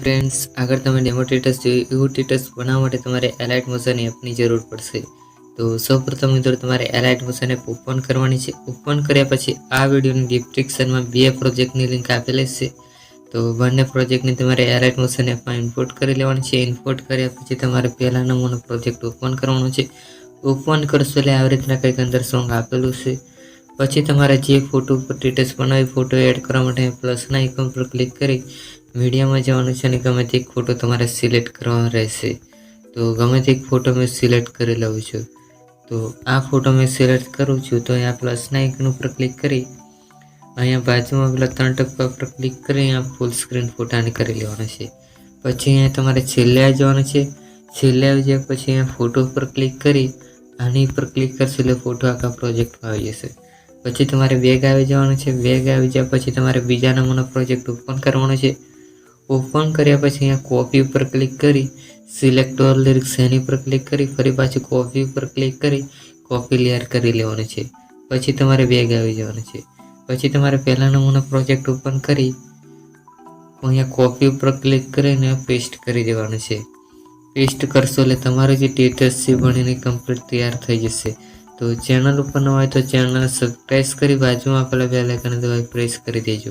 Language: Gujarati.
ફ્રેન્ડ્સ આગળ તમે ડેમો ટેટસ જોયું એવું ટેટસ બનાવવા માટે તમારે એલાઇટ મોશન એપની જરૂર પડશે તો સૌપ્રથમ મિત્રો તમારે એલાઇટ મોશન એપ ઓપન કરવાની છે ઓપન કર્યા પછી આ વિડીયોની ડિસ્ક્રિપ્શનમાં બે પ્રોજેક્ટની લિંક આપેલી છે તો બંને પ્રોજેક્ટને તમારે એલાઇટ મોશન એપમાં ઇમ્પોર્ટ કરી લેવાની છે ઇમ્પોર્ટ કર્યા પછી તમારે પહેલા નમૂનો પ્રોજેક્ટ ઓપન કરવાનો છે ઓપન કરશો એટલે આવી રીતના કંઈક અંદર સોંગ આપેલું છે। પછી તમારે જે ફોટો ઉપર સ્ટેટસ બનાવી ફોટો એડ કરવા માટે પ્લસના આઇકન પર ક્લિક કરી મીડિયામાં જવાનું છે અને ગમે તે ફોટો તમારે સિલેક્ટ કરવાનો રહેશે. તો ગમે તે ફોટો મેં સિલેક્ટ કરી લઉં છું. તો આ ફોટો મેં સિલેક્ટ કરું છું તો અહીંયા પ્લસના આઇકન ઉપર ક્લિક કરી અહીંયા બાજુમાં પેલા ત્રણ ટપકા પર ક્લિક કરી અહીંયા ફૂલ સ્ક્રીન ફોટાને કરી લેવાનો છે. પછી અહીંયા તમારે છેલ્લે આવી જવાનું છે. છેલ્લે આવી જાય પછી અહીંયા ફોટો ઉપર ક્લિક કરી આની ઉપર ક્લિક કરશો એટલે ફોટો આખા પ્રોજેક્ટમાં આવી જશે. પછી તમારે બેગ આવી જવાનું છે. બેગ આવી જાય પછી તમારે બીજા નંબરનો પ્રોજેક્ટ ઓપન કરવાનો છે. ઓપન કર્યા પછી અહીંયા કોપી ઉપર ક્લિક કરી સિલેક્ટ ઓર લિરિક્સ એની ઉપર ક્લિક કરી, ફરી પાછી કોપી ઉપર ક્લિક કરી કોપી લેયર કરી લેવાનું છે. પછી તમારે બેગ આવી જવાનું છે. પછી તમારે પહેલા નમૂના પ્રોજેક્ટ ઓપન કરી, અહીંયા કોપી ઉપર ક્લિક કરીને પેસ્ટ કરી દેવાનું છે. પેસ્ટ કરશો એટલે તમારું જે ટેટસ છે ભણીને કમ્પ્લીટ તૈયાર થઈ જશે. તો ચેનલ ઉપર ન હોય તો ચેનલ સબસ્ક્રાઈબ કરી, બાજુમાં આપેલા બે લાઇકન દબાવી પ્રેસ કરી દેજો.